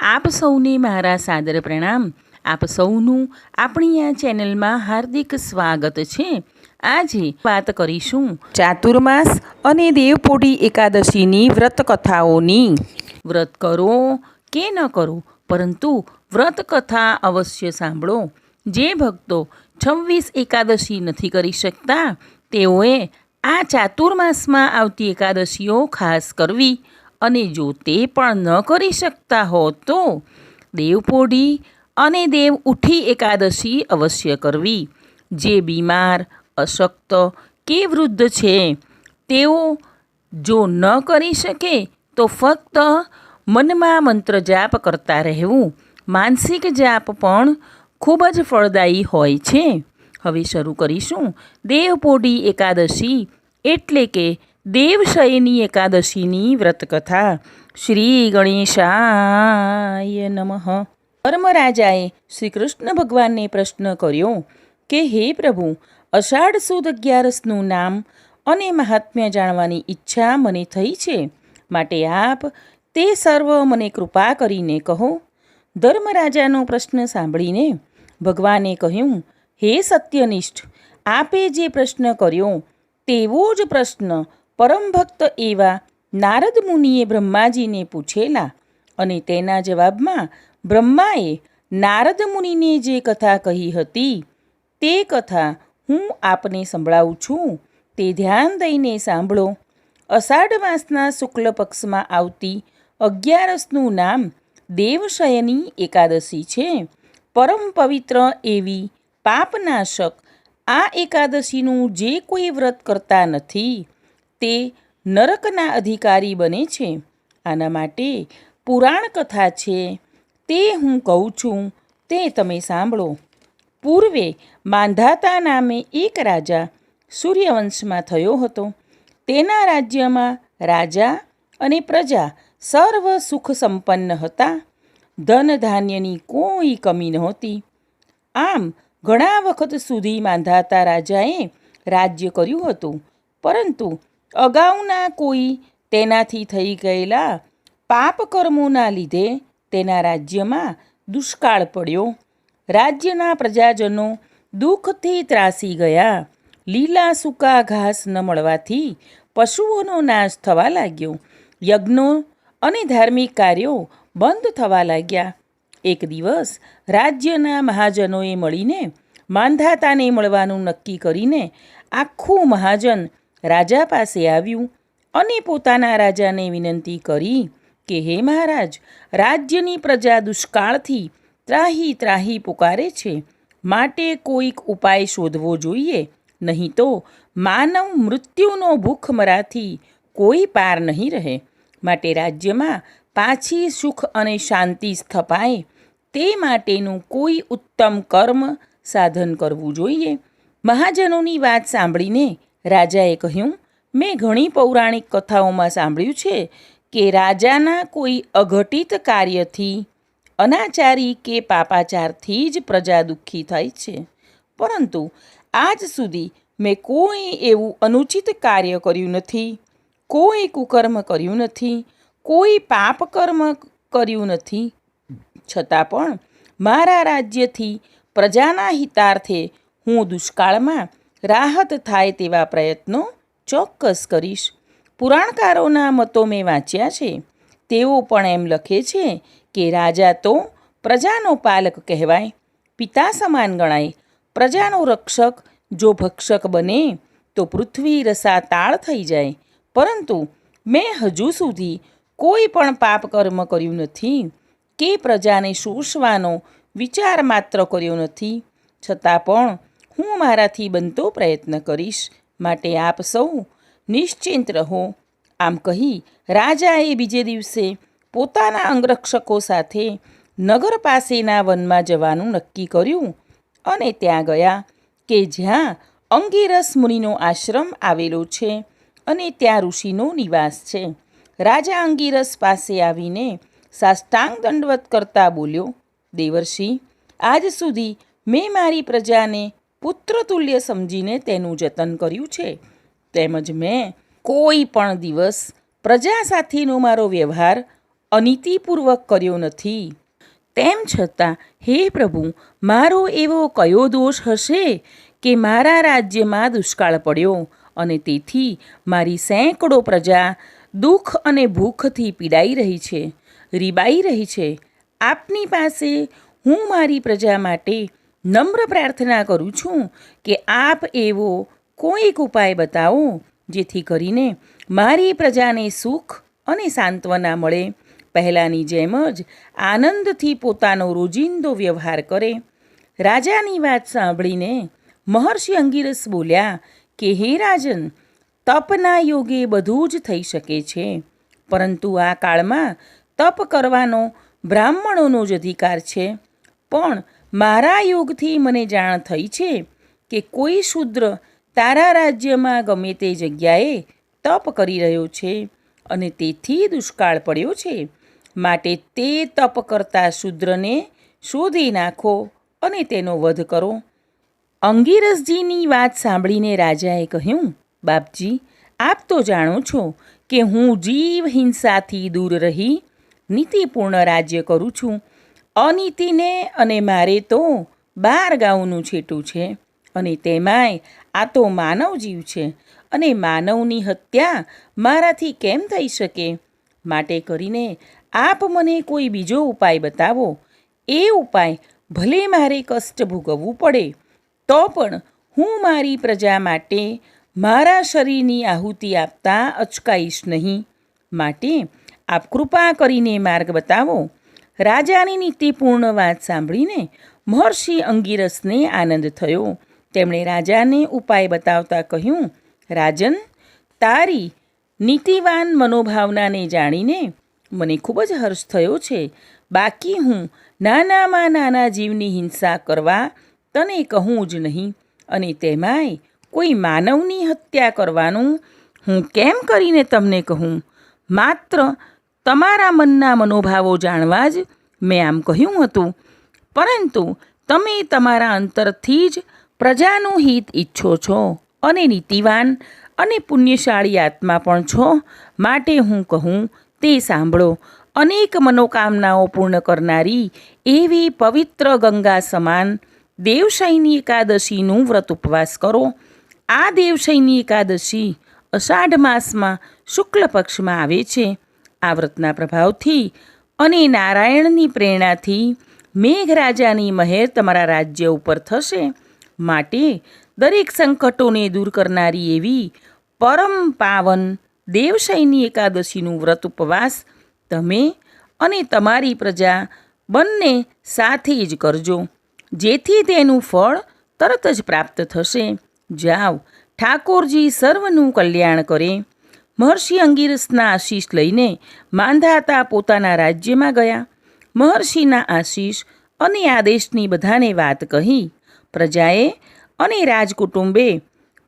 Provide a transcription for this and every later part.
આપ સૌને મારા સાદર પ્રણામ. આપ સૌનું આપણી આ ચેનલમાં હાર્દિક સ્વાગત છે. આજે વાત કરીશું ચાતુર્માસ અને દેવપોઢી એકાદશીની વ્રત કથાઓની વ્રત કરો કે ન કરો, પરંતુ વ્રત કથા અવશ્ય સાંભળો. જે ભક્તો છવ્વીસ એકાદશી નથી કરી શકતા, તેઓએ આ ચાતુર્માસમાં આવતી એકાદશીઓ ખાસ કરવી. અને જો તે પણ ન કરી શકતા હો તો દેવપોઢી અને દેવ ઉઠી એકાદશી અવશ્ય કરવી. જે બીમાર, અશક્ત કે વૃદ્ધ છે, તેઓ જો ન કરી શકે તો ફક્ત મનમાં મંત્ર જાપ કરતા રહેવું. માનસિક જાપ પણ ખૂબ જ ફળદાયી હોય છે. હવે શરૂ કરીશું. દેવપોઢી એકાદશી એટલે કે દેવશયની એકાદશીની વ્રતકથા. શ્રી ગણેશાય નમઃ. ધર્મરાજાએ શ્રી કૃષ્ણ ભગવાનને પ્રશ્ન કર્યો કે, હે પ્રભુ, અષાઢ સુદ અગિયારસનું નામ અને મહાત્મ્ય જાણવાની ઈચ્છા મને થઈ છે. માટે આપ તે સર્વ મને કૃપા કરીને કહો. ધર્મરાજાનો પ્રશ્ન સાંભળીને ભગવાને કહ્યું, હે સત્યનિષ્ઠ, આપે જે પ્રશ્ન કર્યો, તેવો જ પ્રશ્ન પરમ ભક્ત એવા નારદ મુનિએ બ્રહ્માજીને પૂછેલા અને તેના જવાબમાં, બ્રહ્માએ નારદ મુનિને જે કથા કહી હતી, તે કથા હું આપને સંભળાવું છું. તે ધ્યાન દઈને સાંભળો. અષાઢ માસના શુક્લ પક્ષમાં આવતી અગિયારસનું નામ દેવશયની એકાદશી છે. પરમ પવિત્ર એવી પાપનાશક આ એકાદશીનું જે કોઈ વ્રત કરતા નથી. તે નરકના અધિકારી બને છે. આના માટે પુરાણ કથા છે. તે હું કહું છું, તે તમે સાંભળો. પૂર્વે માંધાતા નામે એક રાજા સૂર્યવંશમાં થયો હતો. તેના રાજ્યમાં રાજા અને પ્રજા સર્વ સુખ સંપન્ન હતા. ધન ધાન્યની કોઈ કમી નહોતી. આમ ઘણા વખત સુધી માંધાતા રાજાએ રાજ્ય કર્યું હતું. પરંતુ અગાઉના કોઈ તેનાથી થઈ ગયેલા પાપ કર્મોના લીધે તેના રાજ્યમાં દુષ્કાળ પડ્યો. રાજ્યના પ્રજાજનો દુઃખથી ત્રાસી ગયા. લીલા સૂકા ઘાસ ન મળવાથી પશુઓનો નાશ થવા લાગ્યો. યજ્ઞો અને ધાર્મિક કાર્યો બંધ થવા લાગ્યા. એક દિવસ રાજ્યના મહાજનોએ મળીને માંધાતાને મળવાનું નક્કી કરીને આખું મહાજન રાજા પાસે આવ્યું અને પોતાના રાજાને વિનંતી કરી કે, હે મહારાજ, રાજ્યની પ્રજા દુષ્કાળથી ત્રાહી ત્રાહી પુકારે છે. માટે કોઈક ઉપાય શોધવો જોઈએ. નહીં તો માનવ મૃત્યુનો ભૂખ મરાથી કોઈ પાર નહીં રહે. માટે રાજ્યમાં પાછી સુખ અને શાંતિ સ્થપાય. તે માટેનું કોઈ ઉત્તમ કર્મ સાધન કરવું જોઈએ. મહાજનોની વાત સાંભળીને રાજાએ કહ્યું, મેં ઘણી પૌરાણિક કથાઓમાં સાંભળ્યું છે કે રાજાના કોઈ અઘટિત કાર્યથી અનાચારી કે પાપાચારથી જ પ્રજા દુઃખી થાય છે. પરંતુ આજ સુધી મેં કોઈ એવું અનુચિત કાર્ય કર્યું નથી, કોઈ કુકર્મ કર્યું નથી, કોઈ પાપ કર્મ કર્યું નથી. છતાં પણ મારા રાજ્યથી પ્રજાના હિતાર્થે હું દુષ્કાળમાં રાહત થાય તેવા પ્રયત્નો ચોક્કસ કરીશ. પુરાણકારોના મતો મેં વાંચ્યા છે. તેઓ પણ એમ લખે છે કે રાજા તો પ્રજાનો પાલક કહેવાય, પિતા સમાન ગણાય. પ્રજાનો રક્ષક જો ભક્ષક બને, તો પૃથ્વી રસાતાળ થઈ જાય. પરંતુ મેં હજુ સુધી કોઈ પણ પાપ કર્મ કર્યું નથી, કે પ્રજાને શોષવાનો વિચાર માત્ર કર્યો નથી. છતાં પણ હું મારાથી બનતો પ્રયત્ન કરીશ. માટે આપ સૌ નિશ્ચિંત રહો. આમ કહી રાજાએ બીજે દિવસે પોતાના અંગરક્ષકો સાથે નગર પાસેના વનમાં જવાનું નક્કી કર્યું અને ત્યાં ગયા કે જ્યાં અંગીરસ મુનિનો આશ્રમ આવેલો છે અને ત્યાં ઋષિનો નિવાસ છે. રાજા અંગીરસ પાસે આવીને સાષ્ટાંગ દંડવત કરતા બોલ્યો, દેવર્ષિ, આજ સુધી મેં મારી પ્રજાને પુત્રતુલ્ય સમજીને તેનું જતન કર્યું છે. તેમજ મેં કોઈ પણ દિવસ પ્રજા સાથેનો મારો વ્યવહાર અનીતિપૂર્વક કર્યો નથી. તેમ છતાં, હે પ્રભુ, મારો એવો કયો દોષ હશે કે મારા રાજ્યમાં દુષ્કાળ પડ્યો અને તેથી મારી સેંકડો પ્રજા દુઃખ અને ભૂખથી પીડાઈ રહી છે, રીબાઈ રહી છે. આપની પાસે હું મારી પ્રજા માટે નમ્ર પ્રાર્થના કરું છું કે આપ એવો કોઈક ઉપાય બતાવો જેથી કરીને મારી પ્રજાને સુખ અને સાંત્વના મળે. પહેલાંની જેમ જ આનંદથી પોતાનો રોજિંદો વ્યવહાર કરે. રાજાની વાત સાંભળીને મહર્ષિ અંગિરસ બોલ્યા કે, હે રાજન, તપના યોગે બધું જ થઈ શકે છે. પરંતુ આ કાળમાં તપ કરવાનો બ્રાહ્મણોનો જ અધિકાર છે. પણ મારા યોગથી મને જાણ થઈ છે કે કોઈ શૂદ્ર તારા રાજ્યમાં ગમે તે જગ્યાએ તપ કરી રહ્યો છે અને તેથી દુષ્કાળ પડ્યો છે. માટે તે તપ કરતા શૂદ્રને શોધી નાખો અને તેનો વધ કરો. અંગીરસજીની વાત સાંભળીને રાજાએ કહ્યું, બાપજી, આપ તો જાણો છો કે હું જીવ હિંસાથી દૂર રહી, નીતિપૂર્ણ રાજ્ય કરું છું અનીતિને અને મારે તો બાર ગાઉનું છેટું છે અને તેમાંય આ તો માનવ જીવ છે અને માનવની હત્યા મારાથી કેમ થઈ શકે? માટે કરીને આપ મને કોઈ બીજો ઉપાય બતાવો. એ ઉપાય ભલે મારે કષ્ટ ભોગવવું પડે, તો પણ હું મારી પ્રજા માટે મારા શરીરની આહુતિ આપતા અચકાઈશ નહીં. માટે આપ કૃપા કરીને માર્ગ બતાવો. રાજાની નીતિપૂર્ણ વાત સાંભળીને મહર્ષિ અંગીરસને આનંદ થયો. તેમણે રાજાને ઉપાય બતાવતા કહ્યું, રાજન, તારી નીતિવાન મનોભાવનાને જાણીને મને ખૂબ જ હર્ષ થયો છે. બાકી હું નાનામાં નાના જીવની હિંસા કરવા તને કહું જ નહીં અને તેમાંય કોઈ માનવની હત્યા કરવાનું હું કેમ કરીને તમને કહું? માત્ર તમારા મનના મનોભાવો જાણવા જ મેં આમ કહ્યું હતું. પરંતુ તમે તમારા અંતરથી જ પ્રજાનું હિત ઈચ્છો છો અને નીતિવાન અને પુણ્યશાળી આત્મા પણ છો. માટે હું કહું, તે સાંભળો. અનેક મનોકામનાઓ પૂર્ણ કરનારી એવી પવિત્ર ગંગા સમાન દેવશયની એકાદશીનું વ્રત ઉપવાસ કરો. આ દેવશયની એકાદશી અષાઢ માસમાં શુક્લ પક્ષમાં આવે છે. આ વ્રતના પ્રભાવથી અને નારાયણની પ્રેરણાથી મેઘરાજાની મહેર તમારા રાજ્ય ઉપર થશે. માટે દરેક સંકટોને દૂર કરનારી એવી પરમ પાવન દેવશયની એકાદશીનું વ્રત ઉપવાસ તમે અને તમારી પ્રજા બંને સાથે જ કરજો. જેથી તેનું ફળ તરત જ પ્રાપ્ત થશે. જાઓ, ઠાકોરજી સર્વનું કલ્યાણ કરે. મહર્ષિ અંગિરસના આશીષ લઈને માંધાતા પોતાના રાજ્યમાં ગયા. મહર્ષિના આશીષ અને આદેશની બધાને વાત કહી. પ્રજાએ અને રાજકુટુંબે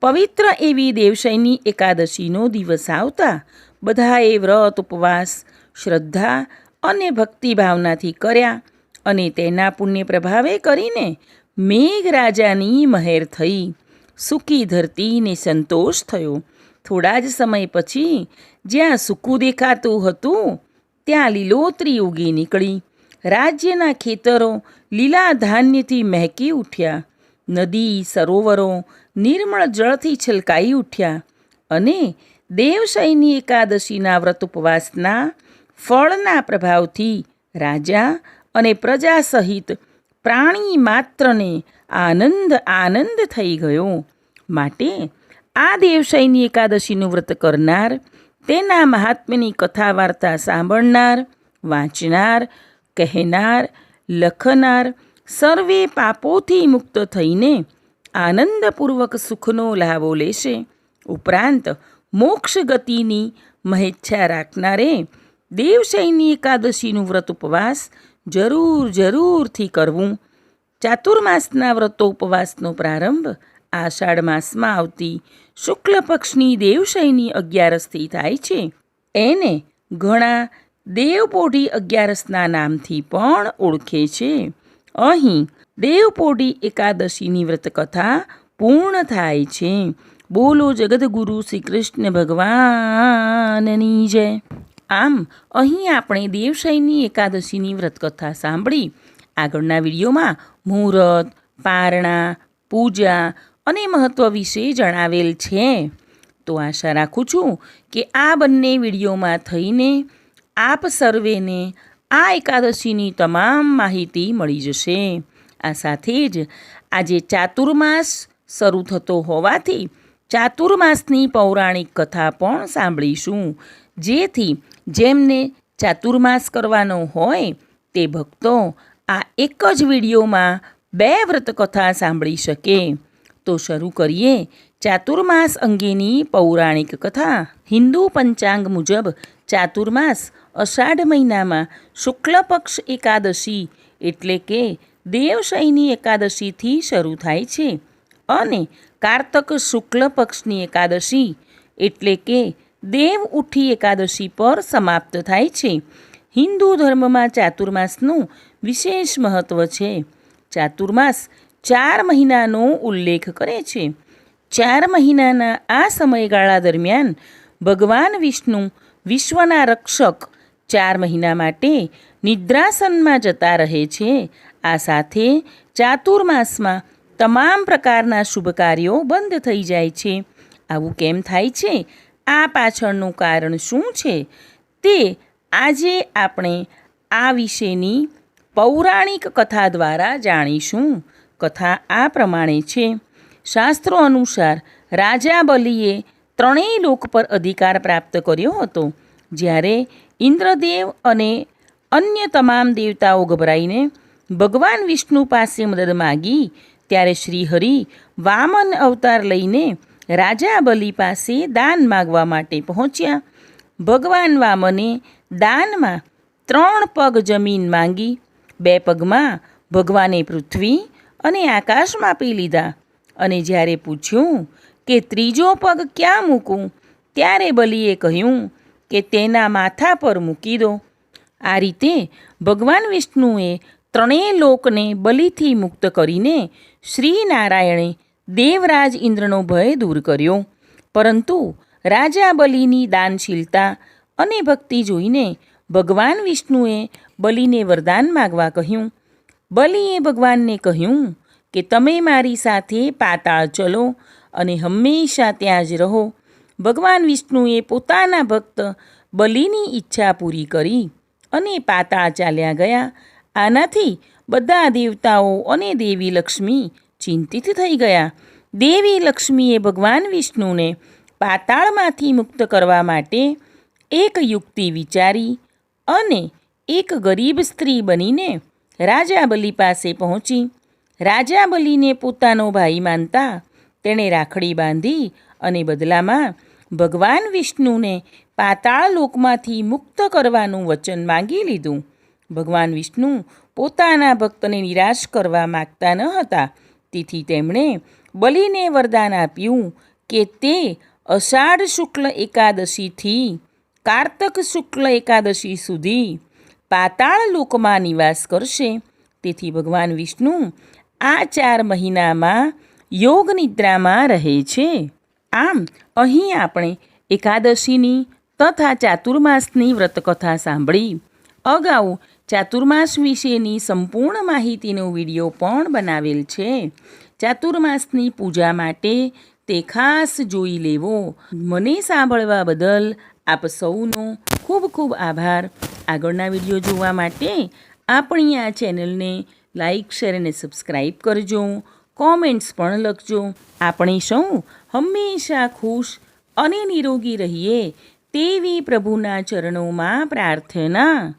પવિત્ર એવી દેવશયની એકાદશીનો દિવસ આવતા બધાએ વ્રત, ઉપવાસ, શ્રદ્ધા અને ભક્તિભાવનાથી કર્યા અને તેના પુણ્ય પ્રભાવે કરીને મેઘરાજાની મહેર થઈ. સુખી ધરતીને સંતોષ થયો. થોડા જ સમય પછી જ્યાં સૂકું દેખાતું હતું, ત્યાં લીલોતરી ઉગી નીકળી. રાજ્યના ખેતરો લીલા ધાન્યથી મહેકી ઉઠ્યા. નદી, સરોવરો નિર્મળ જળથી છલકાઈ ઉઠ્યા અને દેવશયની એકાદશીના વ્રત ઉપવાસના ફળના પ્રભાવથી રાજા અને પ્રજા સહિત પ્રાણી માત્રને આનંદ આનંદ થઈ ગયો. માટે આ દેવશયની એકાદશીનું વ્રત કરનાર, તેના મહાત્મ્યની કથા વાર્તા સાંભળનાર, વાંચનાર, કહેનાર, લખનાર, સર્વે પાપોથી મુક્ત થઈને આનંદપૂર્વક સુખનો લાવો લેશે. ઉપરાંત મોક્ષ ગતિની મહેચ્છા રાખનારે દેવશયની એકાદશીનું વ્રત ઉપવાસ જરૂર, જરૂરથી કરવું. ચાતુર્માસના વ્રતો ઉપવાસનો પ્રારંભ આષાઢ માસમાં આવતી શુક્લ પક્ષની દેવશયની અગિયારસથી થાય છે. એને ઘણા દેવપોઢી અગિયારસના નામથી પણ ઓળખે છે. અહીં દેવપોઢી એકાદશીની વ્રતકથા પૂર્ણ થાય છે. બોલો જગદગુરુ શ્રી કૃષ્ણ ભગવાનની જય. આમ, અહીં આપણે દેવશયની એકાદશીની વ્રતકથા સાંભળી. આગળના વિડીયોમાં મુહૂર્ત, પારણા, પૂજા અને મહત્ત્વ વિશે જણાવેલ છે. તો આશા રાખું છું કે આ બંને વિડીયોમાં થઈને આપ સર્વેને આ એકાદશીની તમામ માહિતી મળી જશે. આ સાથે જ આજે ચાતુર્માસ શરૂ થતો હોવાથી ચાતુર્માસની પૌરાણિક કથા પણ સાંભળીશું. જેથી જેમને ચાતુર્માસ કરવાનો હોય તે ભક્તો આ એક જ વિડીયોમાં બે વ્રતકથા સાંભળી શકે. તો શરૂ કરીએ ચાતુર્માસ અંગેની પૌરાણિક કથા. હિન્દુ પંચાંગ મુજબ ચાતુર્માસ અષાઢ મહિનામાં શુક્લ પક્ષ એકાદશી એટલે કે દેવશયની એકાદશીથી શરૂ થાય છે અને કારતક શુક્લ પક્ષની એકાદશી એટલે કે દેવ ઉઠી એકાદશી પર સમાપ્ત થાય છે. હિન્દુ ધર્મમાં ચાતુર્માસનું વિશેષ મહત્ત્વ છે. ચાતુર્માસ ચાર મહિનાનો ઉલ્લેખ કરે છે. ચાર મહિનાના આ સમયગાળા દરમિયાન ભગવાન વિષ્ણુ વિશ્વના રક્ષક ચાર મહિના માટે નિદ્રાસનમાં જતા રહે છે. આ સાથે ચાતુર્માસમાં તમામ પ્રકારના શુભ કાર્યો બંધ થઈ જાય છે. આવું કેમ થાય છે? આ પાછળનું કારણ શું છે? તે આજે આપણે આ વિશેની પૌરાણિક કથા દ્વારા જાણીશું. કથા આ પ્રમાણે છે. શાસ્ત્રો અનુસાર રાજા બલિએ ત્રણેય લોક પર અધિકાર પ્રાપ્ત કર્યો હતો. જ્યારે ઇન્દ્રદેવ અને અન્ય તમામ દેવતાઓ ગભરાઈને ભગવાન વિષ્ણુ પાસે મદદ માગી, ત્યારે શ્રીહરિ વામન અવતાર લઈને રાજા બલિ પાસે દાન માગવા માટે પહોંચ્યા. ભગવાન વામને દાનમાં ત્રણ પગ જમીન માંગી, બે પગમાં ભગવાને પૃથ્વી અને આકાશ માપી લીધા. અને જ્યારે પૂછ્યું કે ત્રીજો પગ ક્યાં મૂકું, ત્યારે બલિએ કહ્યું કે તેના માથા પર મૂકી દો. આ રીતે ભગવાન વિષ્ણુએ ત્રણેય લોકને બલિથી મુક્ત કરીને શ્રી નારાયણે દેવરાજ ઇન્દ્રનો ભય દૂર કર્યો. પરંતુ રાજા બલિની દાનશીલતા અને ભક્તિ જોઈને ભગવાન વિષ્ણુએ બલિને વરદાન માગવા કહ્યું બલિએ ભગવાનને કહ્યું કે તમે મારી સાથે પાતાળ ચલો અને હંમેશા ત્યાં જ રહો. ભગવાન વિષ્ણુએ પોતાના ભક્ત બલિની ઈચ્છા પૂરી કરી અને પાતાળ ચાલ્યા ગયા. આનાથી બધા દેવતાઓ અને દેવી લક્ષ્મી ચિંતિત થઈ ગયા. દેવી લક્ષ્મીએ ભગવાન વિષ્ણુને પાતાળમાંથી મુક્ત કરવા માટે એક યુક્તિ વિચારી અને એક ગરીબ સ્ત્રી બનીને રાજા બલિ પાસે પહોંચી. રાજા બલિને પોતાનો ભાઈ માનતા તેણે રાખડી બાંધી અને બદલામાં ભગવાન વિષ્ણુને પાતાળ લોકમાંથી મુક્ત કરવાનું વચન માંગી લીધું. ભગવાન વિષ્ણુ પોતાના ભક્તને નિરાશ કરવા માગતા ન હતા. તેથી તેમણે બલિને વરદાન આપ્યું કે તે અષાઢ શુક્લ એકાદશીથી કાર્તક શુક્લ એકાદશી સુધી પાતાળ લોકમાં નિવાસ કરશે. તેથી ભગવાન વિષ્ણુ આ ચાર મહિનામાં યોગ નિદ્રામાં રહે છે. આમ, અહીં આપણે એકાદશીની તથા ચાતુર્માસની વ્રતકથા સાંભળી. અગાઉ ચાતુર્માસ વિશેની સંપૂર્ણ માહિતીનો વીડિયો પણ બનાવેલ છે. ચાતુર્માસની પૂજા માટે તે ખાસ જોઈ લેવો. મને સાંભળવા બદલ આપ સૌનો ખૂબ ખૂબ આભાર. આગળના વીડિયો જોવા માટે આપણી આ ચેનલને લાઇક શેર અને સબસ્ક્રાઈબ કરજો. કોમેન્ટ્સ પણ લખજો. આપણે સૌ હંમેશા ખુશ અને નિરોગી રહીએ તેવી પ્રભુના ચરણોમાં પ્રાર્થના